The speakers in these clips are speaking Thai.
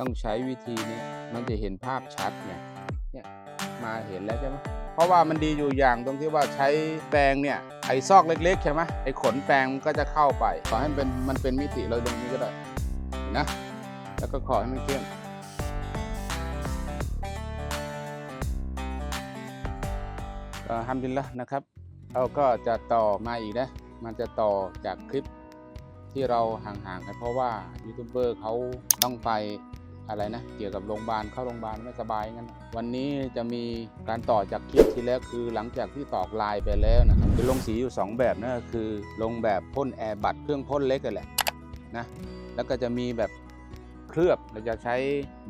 ต้องใช้วิธีนี้มันจะเห็นภาพชัดไงเนี่ยมาเห็นแล้วใช่ไหมเพราะว่ามันดีอยู่อย่างตรงที่ว่าใช้แปรงเนี่ยไอ้ซอกเล็กๆใช่ไหมไอ้ขนแปรงมันก็จะเข้าไป ขอให้มันเป็นมันเป็นมิติเลยตรงนี้ก็ได้นะ แล้วก็ขอให้มันเข้มก็ทำดินละนะครับเราก็จะต่อมาอีกนะ มันจะต่อจากคลิปที่เราห่างๆกันเพราะว่ายูทูบเบอร์เขาต้องไป อะไรนะ เกี่ยวกับโรงพยาบาลเข้าโรงพยาบาลไม่สบายงั้น วันนี้จะมีการต่อจากคลิปที่แล้วคือหลังจากที่ตอกลายไปแล้วนะครับจะลงสีอยู่ 2 แบบนะก็คือลงแบบพ่นแอร์บัตเครื่องพ่นเล็กกันแหละนะแล้วก็จะมีแบบเคลือบเราจะใช้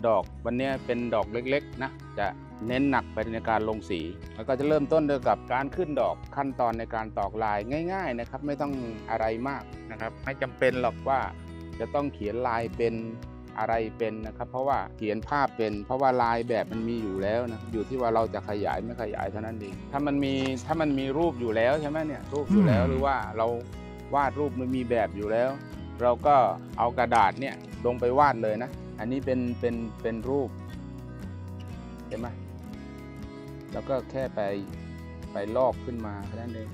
ดอกวันนี้เป็นดอกเล็กๆนะจะเน้นหนักไปในการลงสี แล้วก็จะเริ่มต้นด้วยกับการขึ้นดอกขั้นตอนในการตอกลายง่าย ๆนะครับ ไม่ต้องอะไรมากนะครับ ไม่จำเป็นหรอกว่าจะต้องเขียนลายเป็น อะไรเป็นนะครับ เพราะว่าเขียนภาพเป็น เพราะว่าลายแบบมันมีอยู่แล้วนะอยู่ที่ว่าเราจะขยายไม่ขยายเท่านั้นเองถ้ามันมีถ้ามันมีรูปอยู่แล้วใช่ไหมเนี่ยรูปอยู่แล้วหรือว่าเราวาดรูปมันมีแบบอยู่แล้ว เราก็เอากระดาษเนี่ยลงไปวาดเลยนะ อันนี้เป็นเป็นเป็นรูปเห็นไหมแล้วก็แค่ไปไปลอกขึ้นมาแค่นั้นเอง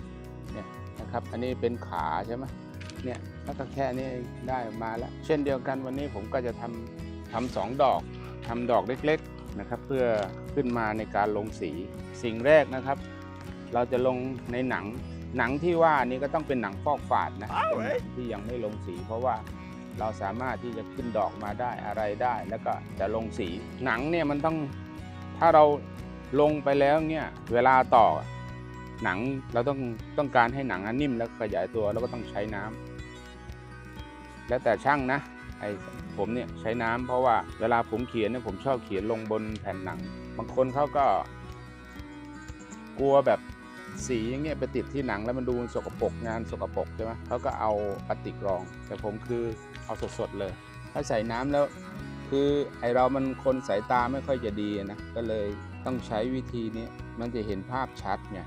เนี่ยนะครับ อันนี้เป็นขาใช่ไหม เนี่ยแล้วก็แค่นี้ได้มาแล้ว เช่นเดียวกันวันนี้ผมก็จะทำทำสองดอกทำดอกเล็กๆนะครับ เพื่อขึ้นมาในการลงสีสิ่งแรกนะครับ เราจะลงในหนังหนังที่ว่านี้ก็ต้องเป็นหนังฟอกฝาดนะเป็นหนังที่ยังไม่ลงสี เพราะว่าเราสามารถที่จะขึ้นดอกมาได้อะไรได้ แล้วก็จะลงสี หนังเนี่ยมันต้องถ้าเราลงไปแล้วเนี่ยเวลาต่อหนังเราต้องต้องการให้หนังอันนิ่มแล้วขยายตัวแล้วก็ต้องใช้น้ำ แล้วแต่ช่างนะไอผมเนี่ยใช้น้ำเพราะว่าเวลาผมเขียนเนี่ยผมชอบเขียนลงบนแผ่นหนัง บางคนเขาก็ กลัวแบบสีอย่างเงี้ยไปติดที่หนังแล้วมันดูสกปรกงานสกปรกใช่ไหมเขาก็เอาพลาสติกรอง แต่ผมคือเอาสดๆเลย ถ้าใส่น้ำแล้วคือไอเรามันคนสายตาไม่ค่อยจะดีนะก็เลยต้องใช้วิธีนี้มันจะเห็นภาพชัดไง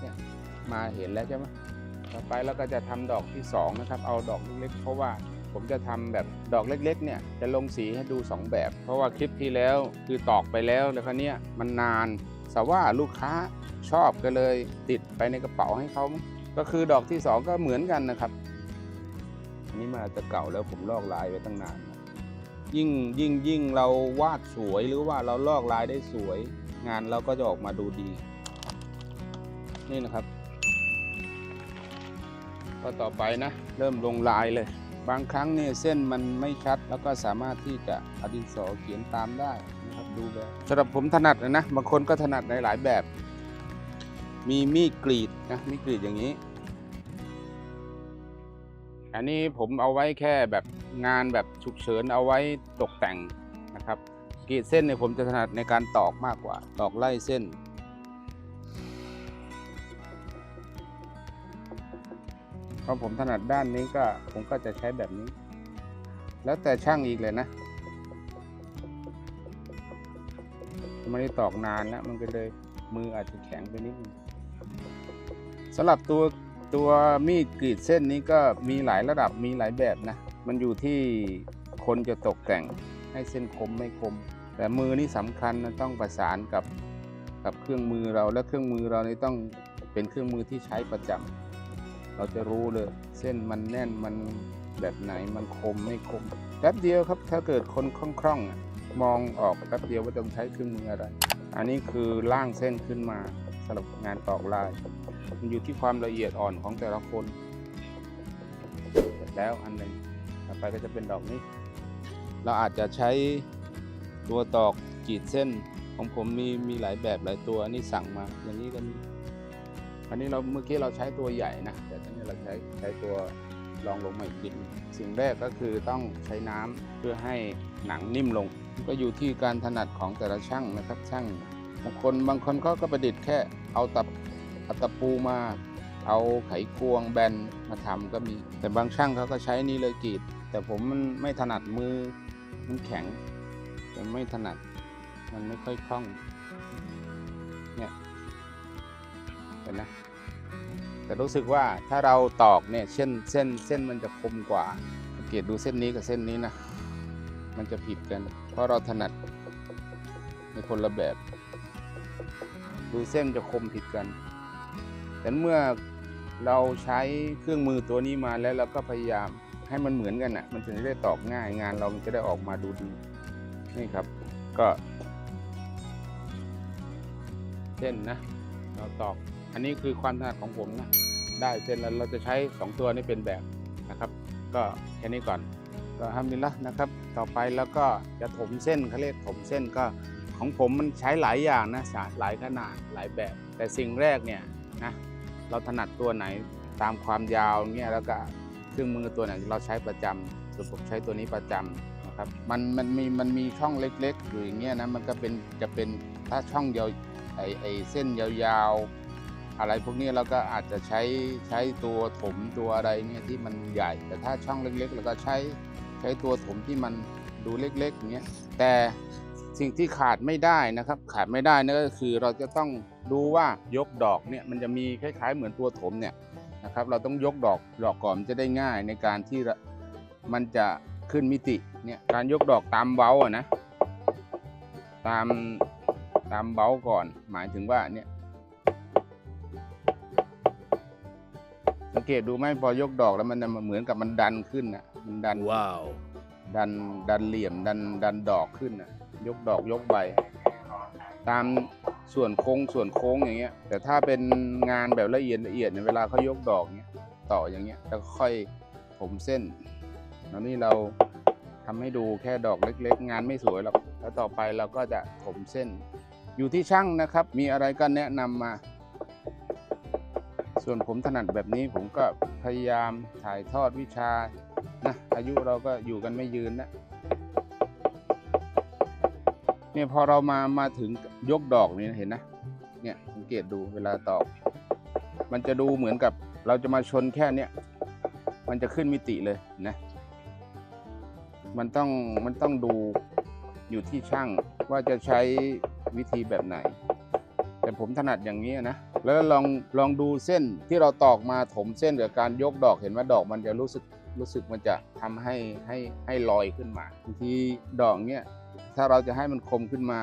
เนี่ยมาเห็นแล้วใช่ไหม ต่อไปเราก็จะทำดอกที่สองนะครับ เอาดอกเล็กๆเพราะว่าผมจะทำแบบดอกเล็กๆเนี่ยจะลงสีให้ดูสองแบบ เพราะว่าคลิปที่แล้วคือตอกไปแล้วแล้วคราวนี้มันนานแต่ว่าลูกค้าชอบก็เลยติดไปในกระเป๋าให้เขาก็คือดอกที่สองก็เหมือนกันนะครับอันนี้มาจะเก่าแล้วผมลอกลายไว้ตั้งนานยิ่งยิ่งยิ่งเราวาดสวยหรือว่าเราลอกลายได้สวย งานเราก็จะออกมาดูดี นี่นะครับ ก็ต่อไปนะ เริ่มลงลายเลย บางครั้งเนี่ยเส้นมันไม่ชัด แล้วก็สามารถที่จะเอาดินสอเขียนตามได้นะครับดูแบบสำหรับผมถนัดนะนะบางคนก็ถนัดในหลายแบบ มีมีดกรีดนะมีดกรีดอย่างนี้ อันนี้ผมเอาไว้แค่แบบงานแบบฉุกเฉินเอาไว้ตกแต่งนะครับกรีดเส้นเนี่ยผมจะถนัดในการตอกมากกว่า ตอกไล่เส้น เพราะผมถนัดด้านนี้ก็ผมก็จะใช้แบบนี้ แล้วแต่ช่างอีกเลยนะไม่ได้ตอกนานแล้วมันก็เลยมืออาจจะแข็งไปนิดนึงสำหรับตัวตัวมีดกรีดเส้นนี้ก็มีหลายระดับมีหลายแบบนะ มันอยู่ที่คนจะตกแต่งให้เส้นคมไม่คม แต่มือนี่สำคัญนะต้องประสานกับกับเครื่องมือเราและเครื่องมือเรานี่ต้องเป็นเครื่องมือที่ใช้ประจำ เราจะรู้เลย เส้นมันแน่นมันแบบไหนมันคมไม่คมแป๊บเดียวครับ ถ้าเกิดคนคล่องๆมองออกแป๊บเดียวว่าต้องใช้เครื่องมืออะไร อันนี้คือล่างเส้นขึ้นมาสำหรับงานตอกลาย มันอยู่ที่ความละเอียดอ่อนของแต่ละคนเสร็จแล้วอันหนึ่งต่อไปก็จะเป็นดอกนี้ เราอาจจะใช้ตัวตอกกีดเส้นของผมมีมีหลายแบบหลายตัวอันนี้สั่งมาอย่างนี้ก็มี อันนี้เราเมื่อกี้เราใช้ตัวใหญ่นะแต่ตอนนี้เราใช้ใช้ตัวรองลงมาอีกนิดนึงสิ่งแรกก็คือต้องใช้น้ำเพื่อให้หนังนิ่มลง ก็อยู่ที่การถนัดของแต่ละช่างนะครับ ช่างบางคนบางคนเขาก็ประดิษฐ์แค่เอาตะเอาตะปูมา เอาไขควงแบนมาทำก็มี แต่บางช่างเขาก็ใช้นี่เลยกรีด แต่ผมมันไม่ถนัดมือมันแข็งมันไม่ถนัดมันไม่ค่อยคล่อง เห็นนะแต่รู้สึกว่าถ้าเราตอกเนี่ยเส้นเส้นเส้นมันจะคมกว่าสังเกตดูเส้นนี้กับเส้นนี้นะ มันจะผิดกัน เพราะเราถนัดในคนละแบบ ดูเส้นจะคมผิดกัน แต่เมื่อเราใช้เครื่องมือตัวนี้มาแล้วเราก็พยายามให้มันเหมือนกันอะ มันถึงจะได้ตอกง่ายงานเรามันจะได้ออกมาดูดีนี่ครับ ก็เส้นนะ เราตอก อันนี้คือความถนัดของผมนะได้เส้นแล้วเราจะใช้สองตัวนี้เป็นแบบนะครับ ก็แค่นี้ก่อนก็ทำดีละนะครับ ต่อไปแล้วก็จะถมเส้นเขาเรียกถมเส้นก็ของผมมันใช้หลายอย่างนะสาหลายขนาดหลายแบบ แต่สิ่งแรกเนี่ยนะเราถนัดตัวไหนตามความยาวเนี่ยแล้วก็เครื่องมือตัวไหนเราใช้ประจำส่วนผมใช้ตัวนี้ประจำนะครับมันมันมีมันมีช่องเล็กๆอยู่อย่างเงี้ยนะมันก็เป็นจะเป็นถ้าช่องยาวไอไอเส้นยาวๆ อะไรพวกนี้เราก็อาจจะใช้ใช้ตัวถมตัวอะไรเนี่ยที่มันใหญ่ แต่ถ้าช่องเล็กๆ เราก็ใช้ใช้ตัวถมที่มันดูเล็กๆอย่างเงี้ยแต่สิ่งที่ขาดไม่ได้นะครับ ขาดไม่ได้นั่นก็คือเราจะต้องดูว่ายกดอกเนี่ยมันจะมีคล้าย ๆ เหมือนตัวถมเนี่ยนะครับเราต้องยกดอกดอกก่อนมันจะได้ง่ายในการที่มันจะขึ้นมิติเนี่ยการยกดอกตามเบ้าอะนะตามตามเบ้าก่อน หมายถึงว่าเนี่ย เกตดูไหมพอยกดอกแล้วมันจะเหมือนกับมันดันขึ้นอะมันดัน Wow. ดันดันเหลี่ยมดันดันดอกขึ้นอะยกดอกยกใบ ตามส่วนโค้งส่วนโค้งอย่างเงี้ย แต่ถ้าเป็นงานแบบละเอียดละเอียดเนี่ยเวลาเขายกดอกเงี้ยต่ออย่างเงี้ยแล้วค่อยผมเส้นแล้วนี่เราทำให้ดูแค่ดอกเล็ก ๆ งานไม่สวยหรอกแล้วต่อไปเราก็จะผมเส้น อยู่ที่ช่างนะครับ มีอะไรก็แนะนำมา ส่วนผมถนัดแบบนี้ผมก็พยายามถ่ายทอดวิชานะอายุเราก็อยู่กันไม่ยืนนะเนี่ยพอเรามามาถึงยกดอกนี่เห็นนะเนี่ยสังเกตดูเวลาตอก มันจะดูเหมือนกับเราจะมาชนแค่เนี้ยมันจะขึ้นมิติเลยนะมันต้องมันต้องดูอยู่ที่ช่างว่าจะใช้วิธีแบบไหน แต่ผมถนัดอย่างนี้นะ แล้วลองลองดูเส้นที่เราตอกมาถมเส้นกับการยกดอกเห็นว่าดอกมันจะรู้สึกรู้สึกมันจะทำให้ให้ให้ลอยขึ้นมาบางทีดอกเนี้ยถ้าเราจะให้มันคมขึ้นมา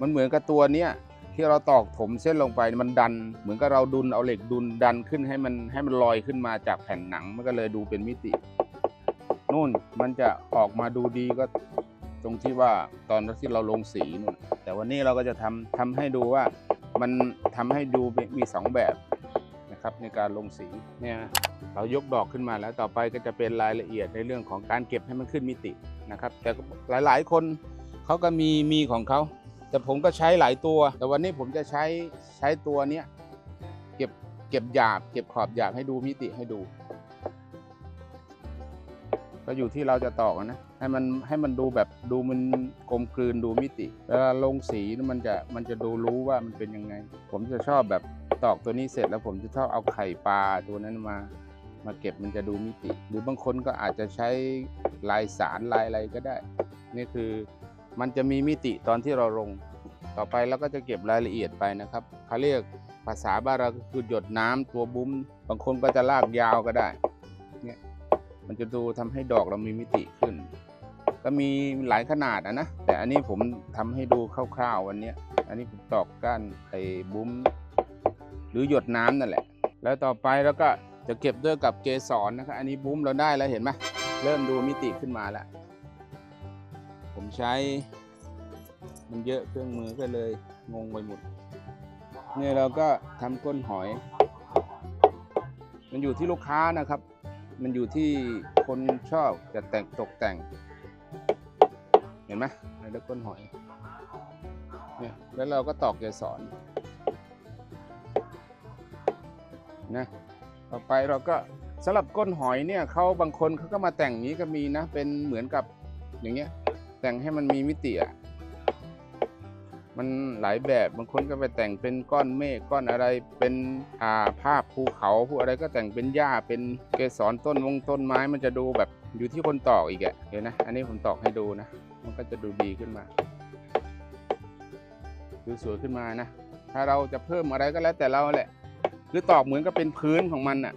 มันเหมือนกับตัวเนี้ยที่เราตอกถมเส้นลงไปมันดัน เหมือนกับเราดุนเอาเหล็กดุนดันขึ้นให้มันให้มันลอยขึ้นมาจากแผ่นหนังมันก็เลยดูเป็นมิตินู่นมันจะออกมาดูดีก็ตรงที่ว่าตอนที่เราลงสีนู่นแต่วันนี้เราก็จะทำทำให้ดูว่า มันทำให้ดูมีสองแบบนะครับในการลงสีเนี่ยเรายกดอกขึ้นมาแล้วต่อไปก็จะเป็นรายละเอียดในเรื่องของการเก็บให้มันขึ้นมิตินะครับ แต่หลาย ๆ คนเขาก็มีมีของเขาแต่ผมก็ใช้หลายตัว แต่วันนี้ผมจะใช้ใช้ตัวเนี้ยเก็บเก็บหยาบ เก็บขอบหยาบให้ดูมิติให้ดู ก็อยู่ที่เราจะตอกนะให้มันให้มันดูแบบดูมันกลมกลืนดูมิติเวลาลงสีนี่มันจะมันจะดูรู้ว่ามันเป็นยังไง ผมจะชอบแบบตอกตัวนี้เสร็จแล้วผมจะชอบเอาไข่ปลาตัวนั้นมา มาเก็บมันจะดูมิติ หรือบางคนก็อาจจะใช้ลายสารลายอะไรก็ได้ นี่คือมันจะมีมิติตอนที่เราลง ต่อไปเราก็จะเก็บรายละเอียดไปนะครับเขาเรียกภาษาบ้านเราคือหยดน้ำตัวบุ้ม บางคนก็จะลากยาวก็ได้ มันจะดูทำให้ดอกเรามีมิติขึ้น ก็มีหลายขนาดอะนะ แต่อันนี้ผมทำให้ดูคร่าวๆวันนี้อันนี้ผมตอกก้านไอ้บุ้มหรือหยดน้ำนั่นแหละ แล้วต่อไปเราก็จะเก็บด้วยกับเกสรนะครับ อันนี้บุ้มเราได้แล้วเห็นไหมเริ่มดูมิติขึ้นมาแล้ว ผมใช้มันเยอะเครื่องมือก็เลยงงไปหมด เนี่ยเราก็ทำก้นหอย มันอยู่ที่ลูกค้านะครับ มันอยู่ที่คนชอบจะแต่งตกแต่ง เห็นไหมในเลือกก้นหอยเนี่ยแล้วเราก็ตอกเกสรนะต่อไปเราก็สำหรับก้นหอยเนี่ยเขาบางคนเขาก็มาแต่งนี้ก็มีนะ เป็นเหมือนกับอย่างเงี้ย แต่งให้มันมีมิติอะ มันหลายแบบบางคนก็ไปแต่งเป็นก้อนเมฆก้อนอะไรเป็นอ่าภาพภูเขาผู้อะไรก็แต่งเป็นหญ้าเป็นเกสรต้นวงต้นไม้มันจะดูแบบอยู่ที่คนตอกอีกอะเห็นนะ อันนี้ผมตอกให้ดูนะ มันก็จะดูดีขึ้นมาดูสวยขึ้นมานะ ถ้าเราจะเพิ่มอะไรก็แล้วแต่เราแหละคือตอกเหมือนกับเป็นพื้นของมันอะ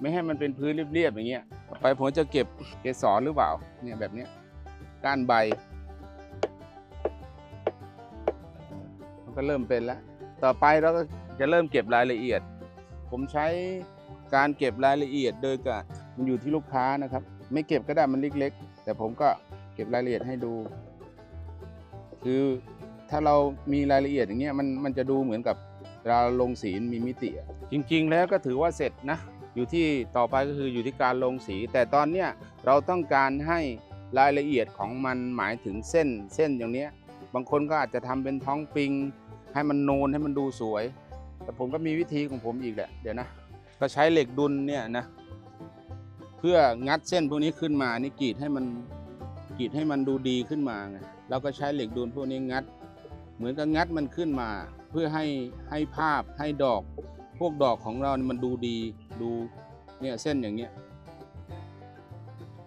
ไม่ให้มันเป็นพื้นเรียบๆอย่างเงี้ย ไปผมจะเก็บเกสรหรือเปล่าเนี่ยแบบเนี้ยก้านใบ ก็เริ่มเป็นแล้ว ต่อไปเราก็จะเริ่มเก็บรายละเอียด ผมใช้การเก็บรายละเอียดโดยการมันอยู่ที่ลูกค้านะครับ ไม่เก็บก็ได้มันเล็กๆ แต่ผมก็เก็บรายละเอียดให้ดู คือถ้าเรามีรายละเอียดอย่างเงี้ยมันมันจะดูเหมือนกับเราลงสีมีมิติจริง ๆ แล้วก็ถือว่าเสร็จนะอยู่ที่ต่อไปก็คืออยู่ที่การลงสี แต่ตอนเนี้ยเราต้องการให้รายละเอียดของมันหมายถึงเส้นเส้นอย่างเนี้ยบางคนก็อาจจะทำเป็นท้องปิง ให้มันนูนให้มันดูสวย แต่ผมก็มีวิธีของผมอีกแหละ เดี๋ยวนะ ก็ใช้เหล็กดุลเนี่ยนะ เพื่องัดเส้นพวกนี้ขึ้นมา นี่กรีดให้มันกรีดให้มันดูดีขึ้นมาไงเราก็ใช้เหล็กดุลพวกนี้งัด เหมือนกับงัดมันขึ้นมา เพื่อให้ให้ภาพให้ดอก พวกดอกของเรานี่มันดูดีดูเนี่ยเส้นอย่างเงี้ย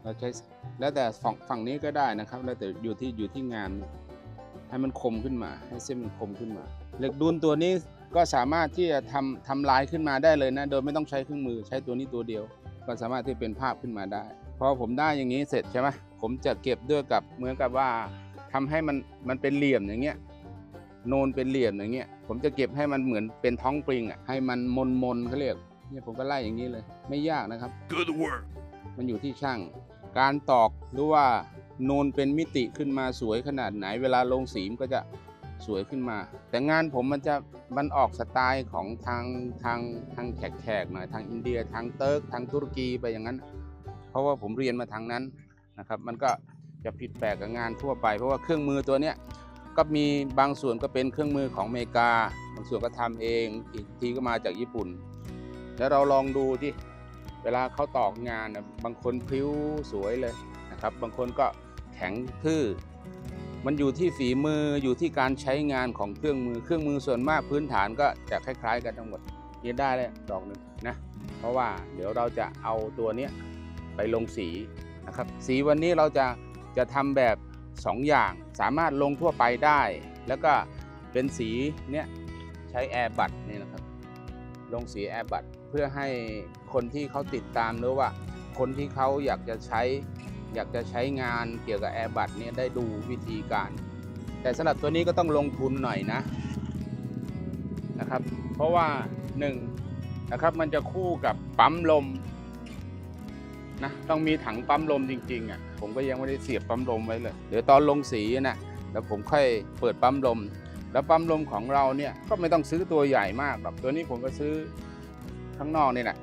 เราใช้แล้วแต่ฝั่งฝั่งนี้ก็ได้นะครับ แล้วแต่อยู่ที่อยู่ที่งาน ให้มันคมขึ้นมา ให้เส้นมันคมขึ้นมา เหล็กดุลตัวนี้ก็สามารถที่จะทำทำลายขึ้นมาได้เลยนะ โดยไม่ต้องใช้เครื่องมือใช้ตัวนี้ตัวเดียว ก็สามารถที่เป็นภาพขึ้นมาได้ พอผมได้อย่างนี้เสร็จใช่ไหมผมจะเก็บด้วยกับเหมือนกับว่าทำให้มันมันเป็นเหลี่ยมอย่างเงี้ยโนนเป็นเหลี่ยมอย่างเงี้ย ผมจะเก็บให้มันเหมือนเป็นท้องปริงอะให้มันมนมนๆเขาเรียกเนี่ยผมก็ไล่อย่างนี้เลย ไม่ยากนะครับ Good work. มันอยู่ที่ช่าง การตอกหรือว่า นูนเป็นมิติขึ้นมาสวยขนาดไหน เวลาลงสีมันก็จะสวยขึ้นมา แต่งานผมมันจะมันออกสไตล์ของทางทางทางแขกๆหน่อยทางอินเดียทางเติร์กทางตุรกีไปอย่างนั้น เพราะว่าผมเรียนมาทางนั้นนะครับ มันก็จะผิดแปลกกับงานทั่วไป เพราะว่าเครื่องมือตัวเนี้ยก็มีบางส่วนก็เป็นเครื่องมือของอเมริกา บางส่วนก็ทำเองอีกทีก็มาจากญี่ปุ่น แล้วเราลองดูที่เวลาเขาตอกงานนะบางคนพิ้วสวยเลย นะครับ บางคนก็แข็งทื่อ มันอยู่ที่ฝีมืออยู่ที่การใช้งานของเครื่องมือ เครื่องมือส่วนมากพื้นฐานก็จะคล้าย ๆ กันทั้งหมดเรียนได้เลยดอกหนึ่งนะ เพราะว่าเดี๋ยวเราจะเอาตัวนี้ไปลงสีนะครับ สีวันนี้เราจะจะทำแบบ 2 อย่างสามารถลงทั่วไปได้ แล้วก็เป็นสีเนี้ยใช้แอร์บัตนี่นะครับ ลงสีแอร์บัตเพื่อให้คนที่เขาติดตามหรือว่า คนที่เขาอยากจะใช้ อยากจะใช้งานเกี่ยวกับแอร์บัตเนี่ยได้ดูวิธีการ แต่สำหรับตัวนี้ก็ต้องลงทุนหน่อยนะนะครับ เพราะว่าหนึ่งนะครับมันจะคู่กับปั๊มลมนะต้องมีถังปั๊มลมจริงๆอะผมก็ยังไม่ได้เสียบปั๊มลมไว้เลยเดี๋ยวตอนลงสีนะแล้วผมค่อยเปิดปั๊มลม แล้วปั๊มลมของเราเนี่ยก็ไม่ต้องซื้อตัวใหญ่มากหรอกตัวนี้ผมก็ซื้อข้างนอกนี่แหละ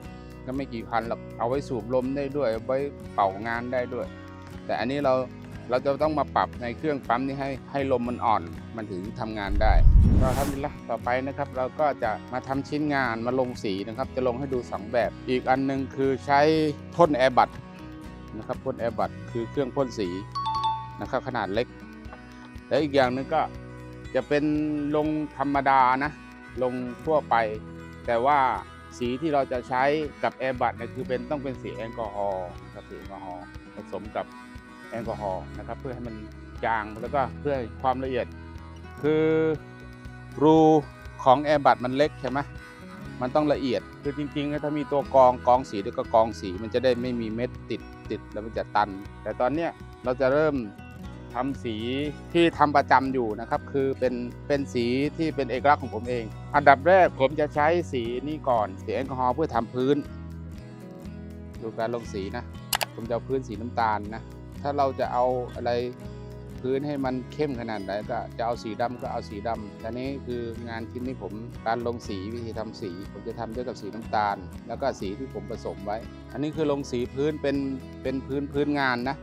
ก็ไม่กี่พันหรอกเอาไว้สูบลมได้ด้วยเอาไว้เป่างานได้ด้วย แต่อันนี้เราเราจะต้องมาปรับในเครื่องปั๊มนี้ให้ให้ลมมันอ่อนมันถึงทำงานได้ก็ทำดีละต่อไปนะครับ เราก็จะมาทำชิ้นงานมาลงสีนะครับ จะลงให้ดู 2 แบบ อีกอันหนึงคือใช้พ่นแอร์บัตนะครับพ่นแอร์บัตคือเครื่องพ่นสีนะครับขนาดเล็ก และอีกอย่างหนึงก็จะเป็นลงธรรมดานะลงทั่วไป แต่ว่าสีที่เราจะใช้กับแอร์บัตเนี่ยคือเป็นต้องเป็นสีแอลกอฮอล์นะครับสีแอลกอฮอล์ผสมกับ แอลกอฮอล์นะครับ เพื่อให้มันจางแล้วก็เพื่อความละเอียด คือรูของแอร์บัตมันเล็กใช่ไหมมันต้องละเอียดคือจริงๆถ้ามีตัวกองกองสีด้วยก็กองสีมันจะได้ไม่มีเม็ดติดติดแล้วมันจะตัน แต่ตอนเนี้ยเราจะเริ่มทำสีที่ทำประจำอยู่นะครับ คือเป็นเป็นสีที่เป็นเอกลักษณ์ของผมเอง อันดับแรกผมจะใช้สีนี้ก่อนสีแอลกอฮอล์เพื่อทำพื้น ดูการลงสีนะ ผมจะเอาพื้นสีน้ำตาลนะ ถ้าเราจะเอาอะไรพื้นให้มันเข้มขนาดไหนก็จะเอาสีดำก็เอาสีดำแต่นี้คืองานชิ้นนี้ผมการลงสีวิธีทำสี ผมจะทำด้วยกับสีน้ำตาล แล้วก็สีที่ผมผสมไว้ อันนี้คือลงสีพื้นเป็นเป็นพื้นพื้นงานนะ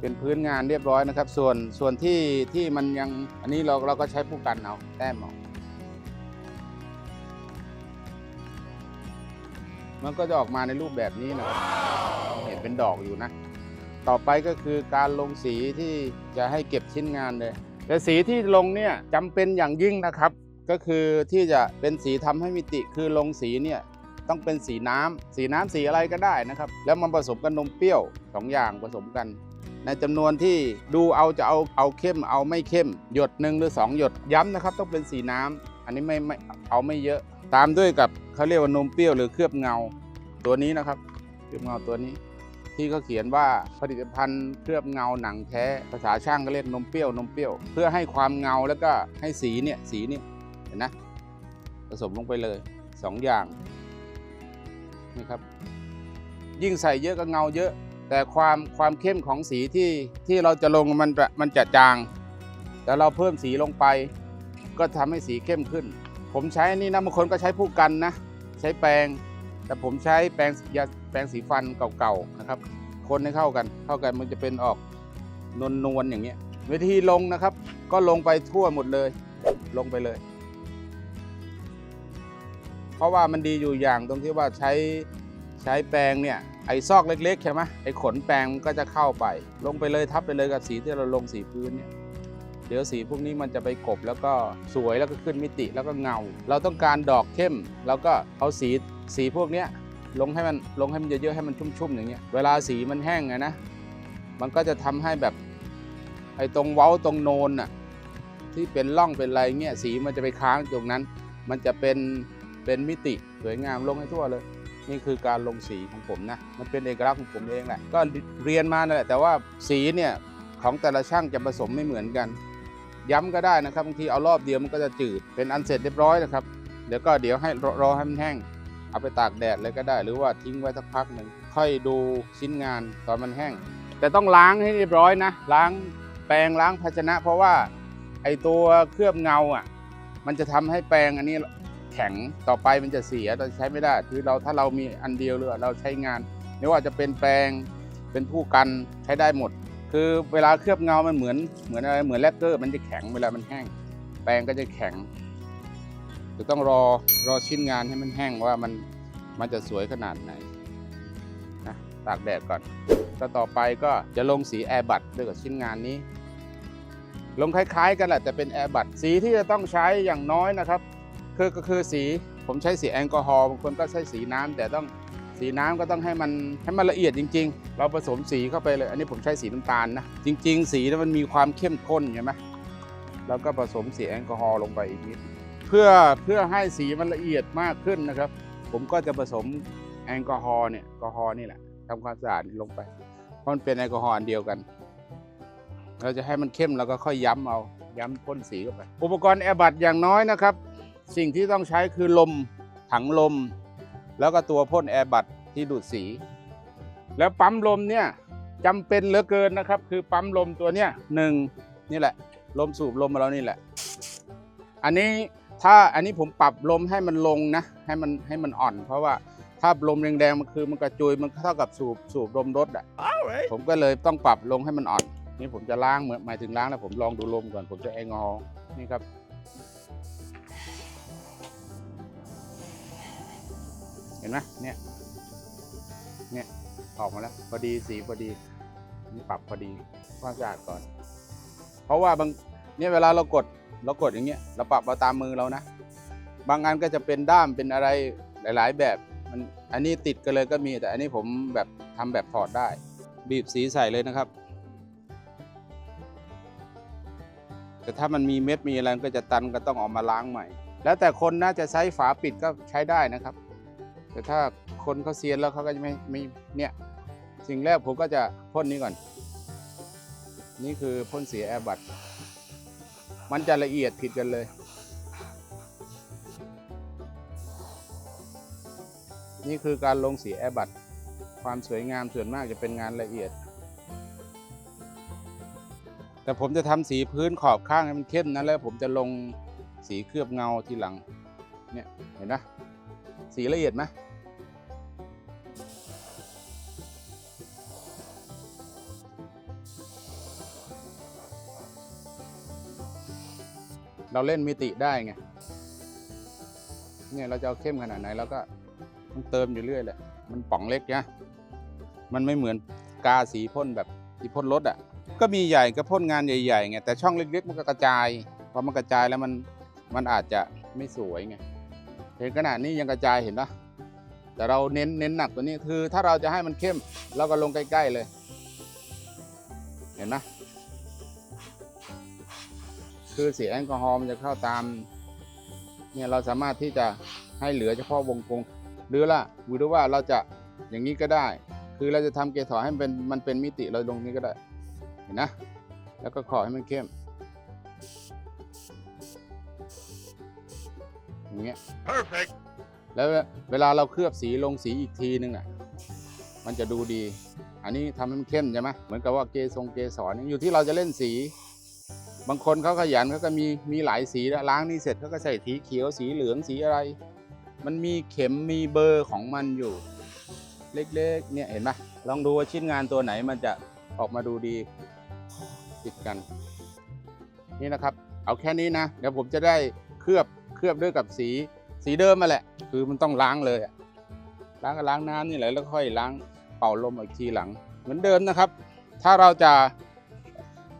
เป็นพื้นงานเรียบร้อยนะครับ ส่วนส่วนที่ที่มันยังอันนี้เราเราก็ใช้ผู้กันเอาแต้มเอามันก็จะออกมาในรูปแบบนี้นะครับเห็นเป็นดอกอยู่นะ ต่อไปก็คือการลงสีที่จะให้เก็บชิ้นงานเลย แต่สีที่ลงเนี่ยจำเป็นอย่างยิ่งนะครับ ก็คือที่จะเป็นสีทำให้มิติคือลงสีเนี่ยต้องเป็นสีน้ำสีน้ำสีอะไรก็ได้นะครับ แล้วมันผสมกับนมเปรี้ยวสองอย่างผสมกัน ในจำนวนที่ดูเอาจะเอาเอาเข้มเอาไม่เข้ม หยดหนึ่งหรือ 2 หยดย้ำนะครับต้องเป็นสีน้ำอันนี้ไม่ไม่เอาไม่เยอะ ตามด้วยกับเขาเรียกว่านมเปรี้ยวหรือเคลือบเงาตัวนี้นะครับ เคลือบเงาตัวนี้ ที่เขาเขียนว่าผลิตภัณฑ์เคลือบเงาหนังแท้ภาษาช่างก็เรียกนมเปรี้ยวนมเปรี้ยว เพื่อให้ความเงาแล้วก็ให้สีเนี่ยสีนี่เห็นนะผสมลงไปเลยสองอย่างนี่ครับยิ่งใส่เยอะก็เงาเยอะ แต่ความความเข้มของสีที่ที่เราจะลงมันจะมันจะจาง แต่เราเพิ่มสีลงไป ก็ทำให้สีเข้มขึ้น ผมใช้นนี่นะบางคนก็ใช้ผู้กันนะ ใช้แปรง แต่ผมใช้แปรงยาแปรงสีฟันเก่าๆนะครับ คนให้เข้ากันเข้ากันมันจะเป็นออกนวลนวลๆอย่างเงี้ยวิธีลงนะครับ ก็ลงไปทั่วหมดเลย ลงไปเลย เพราะว่ามันดีอยู่อย่างตรงที่ว่าใช้ใช้แปรงเนี่ยไอ้ซอกเล็กๆใช่ไหมไอ้ขนแปรงมันก็จะเข้าไป ลงไปเลยทับไปเลยกับสีที่เราลงสีพื้นเนี่ยเดี๋ยวสีพวกนี้มันจะไปกบแล้วก็สวยแล้วก็ขึ้นมิติแล้วก็เงา เราต้องการดอกเข้มเราก็เอาสีสีพวกเนี้ยลงให้มันลงให้มันเยอะๆให้มันชุ่มๆอย่างเงี้ยเวลาสีมันแห้งไงนะมันก็จะทำให้แบบไอ้ตรงเว้าตรงโนนน่ะที่เป็นร่องเป็นอะไรเงี้ยสีมันจะไปค้างตรงนั้น มันจะเป็นเป็นมิติสวยงามลงให้ทั่วเลย นี่คือการลงสีของผมนะมันเป็นเอกลักษณ์ของผมเองแหละก็เรียนมานั่นแหละแต่ว่าสีเนี่ยของแต่ละช่างจะผสมไม่เหมือนกัน ย้ำก็ได้นะครับบางทีเอารอบเดียวมันก็จะจืดเป็นอันเสร็จเรียบร้อยนะครับเดี๋ยวก็เดี๋ยวให้รอรอให้มันแห้ง เอาไปตากแดดเลยก็ได้ หรือว่าทิ้งไว้สักพักหนึ่งค่อยดูชิ้นงานตอนมันแห้ง แต่ต้องล้างให้เรียบร้อยนะ ล้างแปรงล้างภาชนะ เพราะว่าไอตัวเคลือบเงาอะ มันจะทำให้แปรงอันนี้แข็งต่อไปมันจะเสียเราใช้ไม่ได้ คือเราถ้าเรามีอันเดียวเลยเราใช้งานไม่ว่าจะเป็นแปรงเป็นผู้กันใช้ได้หมด คือเวลาเคลือบเงามันเหมือนเหมือนอะไรเหมือนแลกเกอร์ มันจะแข็งเวลามันแห้ง แปรงก็จะแข็ง จะต้องรอรอชิ้นงานให้มันแห้งว่ามันมันจะสวยขนาดไหนนะตากแดดก่อนก็ต่อไปก็จะลงสีแอร์บัตด้วยกับชิ้นงานนี้ ลงคล้ายๆ กันแหละแต่เป็นแอร์บัตสีที่จะต้องใช้อย่างน้อยนะครับคือก็คือสีผมใช้สีแอลกอฮอล์บางคนก็ใช้สีน้ำแต่ต้องสีน้ำก็ต้องให้มันให้มันละเอียดจริง ๆ เราผสมสีเข้าไปเลย อันนี้ผมใช้สีน้ำตาลนะจริง ๆ สีนั้นมันมีความเข้มข้นใช่ไหมแล้วก็ผสมสีแอลกอฮอล์ลงไปอีกนิด พื่อเพื่อให้สีมันละเอียดมากขึ้นนะครับ ผมก็จะผสมแอลกอฮอล์เนี่ยแอลกอฮอล์นี่แหละทำความสะอาดลงไปเพราะมันเป็นแอลกอฮอล์เดียวกัน เราจะให้มันเข้มเราก็ค่อยย้ำเอาย้ำพ่นสีเข้าไป อุปกรณ์แอร์บัตอย่างน้อยนะครับ สิ่งที่ต้องใช้คือลมถังลม แล้วก็ตัวพ่นแอร์บัตที่ดูดสี แล้วปั๊มลมเนี่ยจำเป็นเหลือเกินนะครับ คือปั๊มลมตัวเนี้ยหนึ่งนี่แหละ ลมสูบลมมาแล้วนี่แหละ อันนี้ ถ้าอันนี้ผมปรับลมให้มันลงนะให้มันให้มันอ่อน เพราะว่าถ้าลมแรงๆมันคือมันกระจุยมันเท่ากับสูบสูบลมรถอะผมก็เลยต้องปรับลงให้มันอ่อน นี่ผมจะล้างเหมือนหมายถึงล้างแล้วผมลองดูลมก่อนผมจะแอลกอฮอล์นี่ครับ เห็นไหมเนี่ยเนี่ยออกมาแล้วพอดีสีพอดีนี่ปรับพอดีความสะอาดก่อน เพราะว่าบางเนี่ยเวลาเรากด เรากดอย่างเงี้ยเราปรับเอาตามมือเรานะ บางอันก็จะเป็นด้ามเป็นอะไรหลาย ๆ แบบมันอันนี้ติดกันเลยก็มีแต่อันนี้ผมแบบทำแบบถอดได้ บีบสีใส่เลยนะครับ แต่ถ้ามันมีเม็ดมีอะไรก็จะตันก็ต้องออกมาล้างใหม่ แล้วแต่คนน่าจะใช้ฝาปิดก็ใช้ได้นะครับ แต่ถ้าคนเขาเซียนแล้วเขาก็จะไม่ไม่เนี่ยสิ่งแรกผมก็จะพ่นนี้ก่อน นี่คือพ่นสีแอร์บัต มันจะละเอียดผิดกันเลยนี่คือการลงสีแอร์บัตความสวยงามส่วนมากจะเป็นงานละเอียด แต่ผมจะทำสีพื้นขอบข้างให้มันเข้มนะแล้วผมจะลงสีเคลือบเงาทีหลัง เนี่ยเห็นไหมสีละเอียดไหม เราเล่นมิติได้ไง เนี่ยเราจะเอาเข้มขนาดไหนเราก็ต้องเติมอยู่เรื่อยแหละ มันป่องเล็กนะมันไม่เหมือนกาสีพ่นแบบที่พ่นรถอะ ก็มีใหญ่ก็พ่นงานใหญ่ๆไง แต่ช่องเล็กๆมันก็กระจาย พอมันกระจายแล้วมัน มันอาจจะไม่สวยไง เห็นขนาดนี้ยังกระจายเห็นปะแต่เราเน้นเน้นหนักตัวนี้คือ ถ้าเราจะให้มันเข้มเราก็ลงใกล้ๆเลย เห็นไหม คือสีแอลกอฮอล์มันจะเข้าตามเนี่ยเราสามารถที่จะให้เหลือเฉพาะวงกลมหรือละหรือว่าเราจะอย่างนี้ก็ได้คคือเราจะทำเกสรให้มันเป็นมันเป็นมิติเราลงนี้ก็ได้เห็นนะ แล้วก็ขอให้มันเข้มอย่างเงี้ย Perfect. แล้วเวลาเราเคลือบสีลงสีอีกทีนึงอะมันจะดูดี อันนี้ทำให้มันเข้มใช่ไหมเหมือนกับว่าเกทรงเกสรนี่อยู่ที่เราจะเล่นสี บางคนเขาขยันเขาก็มีมีหลายสีแล้วล้างนี่เสร็จเขาก็ใส่สีเขียวสีเหลืองสีอะไร มันมีเข็มมีเบอร์ของมันอยู่ เล็กๆเนี่ยเห็นไหมลองดูว่าชิ้นงานตัวไหนมันจะออกมาดูดีติดกัน นี่นะครับ เอาแค่นี้นะเดี๋ยวผมจะได้เคลือบเคลือบด้วยกับสีสีเดิมมาแหละ คือมันต้องล้างเลยล้างก็ล้างน้ำนี่แหละแล้วค่อยล้างเป่าลมอีกทีหลัง เหมือนเดิมนะครับ ถ้าเราจะ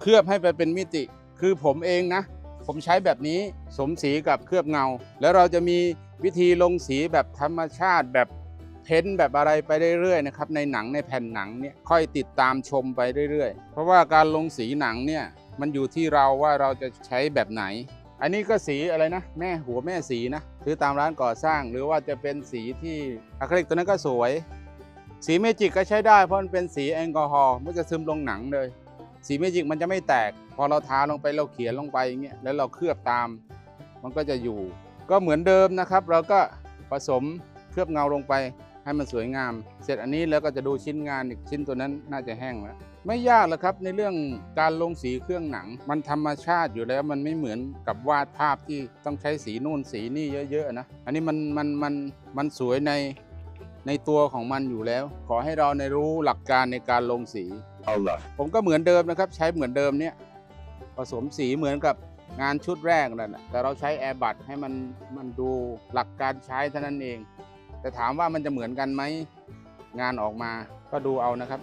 เคลือบให้ไปเป็นมิติ คือผมเองนะ ผมใช้แบบนี้สมสีกับเคลือบเงา แล้วเราจะมีวิธีลงสีแบบธรรมชาติแบบเพ้นท์แบบอะไรไปเรื่อยๆนะครับในหนังในแผ่นหนังเนี่ยค่อยติดตามชมไปเรื่อยๆ เพราะว่าการลงสีหนังเนี่ยมันอยู่ที่เราว่าเราจะใช้แบบไหน อันนี้ก็สีอะไรนะ แม่หัวแม่สีนะซื้อตามร้านก่อสร้าง หรือว่าจะเป็นสีที่อะคริลิกตัวนั้นก็สวย สีเมจิกก็ใช้ได้เพราะมันเป็นสีแอลกอฮอล์มันจะซึมลงหนังเลย สีเมจิกมันจะไม่แตก อเราทาลงไปเราเขียนลงไปอย่างเงี้ยแล้วเราเคลือบตาม มันก็จะอยู่ ก็เหมือนเดิมนะครับ เราก็ผสมเคลือบเงาลงไปให้มันสวยงาม เสร็จอันนี้แล้วก็จะดูชิ้นงานอีกชิ้นตัวนั้นน่าจะแห้งแล้วไม่ยากหรอกครับในเรื่องการลงสีเครื่องหนัง มันธรรมชาติอยู่แล้วมันไม่เหมือนกับวาดภาพที่ต้องใช้สีนู่นสีนี่เยอะๆนะอันนี้มันมันมันมันสวยในในตัวของมันอยู่แล้ว ขอให้เราในรู้หลักการในการลงสี Allah. ผมก็เหมือนเดิมนะครับ ใช้เหมือนเดิมเนี่ยผ สมสีเหมือนกับงานชุดแรกนั่นแหละแต่เราใช้แอร์บัตให้มันมันดูหลักการใช้เท่านั้นเอง แต่ถามว่ามันจะเหมือนกันไหมงานออกมาก็ดูเอานะครับ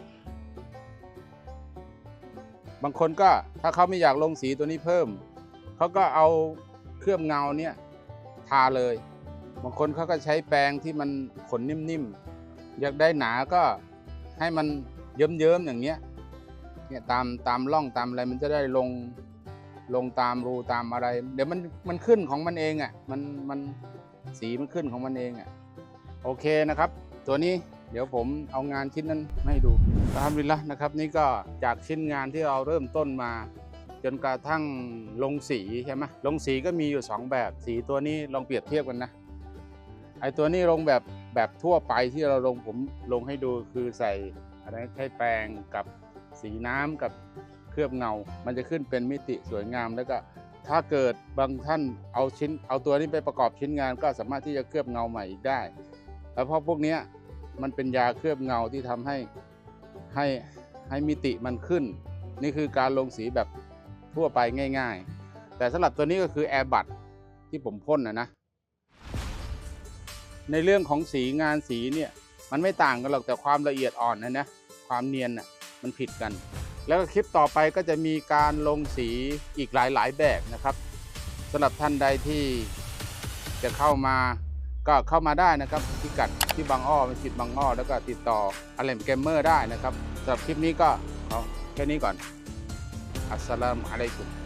บางคนก็ถ้าเขาไม่อยากลงสีตัวนี้เพิ่ม เขาก็เอาเคลือบเงาเนี่ยทาเลย บางคนเขาก็ใช้แปรงที่มันขนนิ่มๆ อยากได้หนาก็ให้มันเยิ้มๆอย่างเงี้ยเนี่ยตามตามร่องตามอะไรมันจะได้ลง ลงตามรูตามอะไร เดี๋ยวมันมันขึ้นของมันเองอะ่ะมันมันสีมันขึ้นของมันเองอะ่ะโอเคนะครับ ตัวนี้เดี๋ยวผมเอางานชิ้นนั้นให้ดูทำวิลละนะครับ นี่ก็จากชิ้นงานที่เราเริ่มต้นมา จนกระทั่งลงสีใช่ไหมลงสีก็มีอยู่สองแบบ สีตัวนี้ลองเปรียบเทียบกันนะไอตัวนี้ลงแบบแบบทั่วไปที่เราลงผมลงให้ดูคือใส่อะไรใช้แปรงกับสีน้ำกับ ลือบเงา มันจะขึ้นเป็นมิติสวยงาม แล้วก็ถ้าเกิดบางท่านเอาชิ้น เอาตัวนี้ไปประกอบชิ้นงานก็สามารถที่จะเคลือบเงาใหม่อีกได้ แล้วเพราะพวกนี้มันเป็นยาเคลือบเงาที่ทำให้ให้ให้มิติมันขึ้น นี่คือการลงสีแบบทั่วไปง่าย ๆ แต่สำหรับตัวนี้ก็คือแอร์บัตที่ผมพ่นนะนะ ในเรื่องของสีงานสีเนี่ยมันไม่ต่างกันหรอกแต่ความละเอียดอ่อนนะนะความเนียนน่ะ มันผิดกัน แล้วคลิปต่อไปก็จะมีการลงสีอีกหลายๆแบบนะครับสำหรับท่านใดที่จะเข้ามาก็เข้ามาได้นะครับพิกัดที่บางอ้อเป็นจิตบางอ้อแล้วก็ติดต่ออเลมเกมเมอร์ได้นะครับสำหรับคลิปนี้ก็เอแค่นี้ก่อนอัสสลามุอะลัยกุม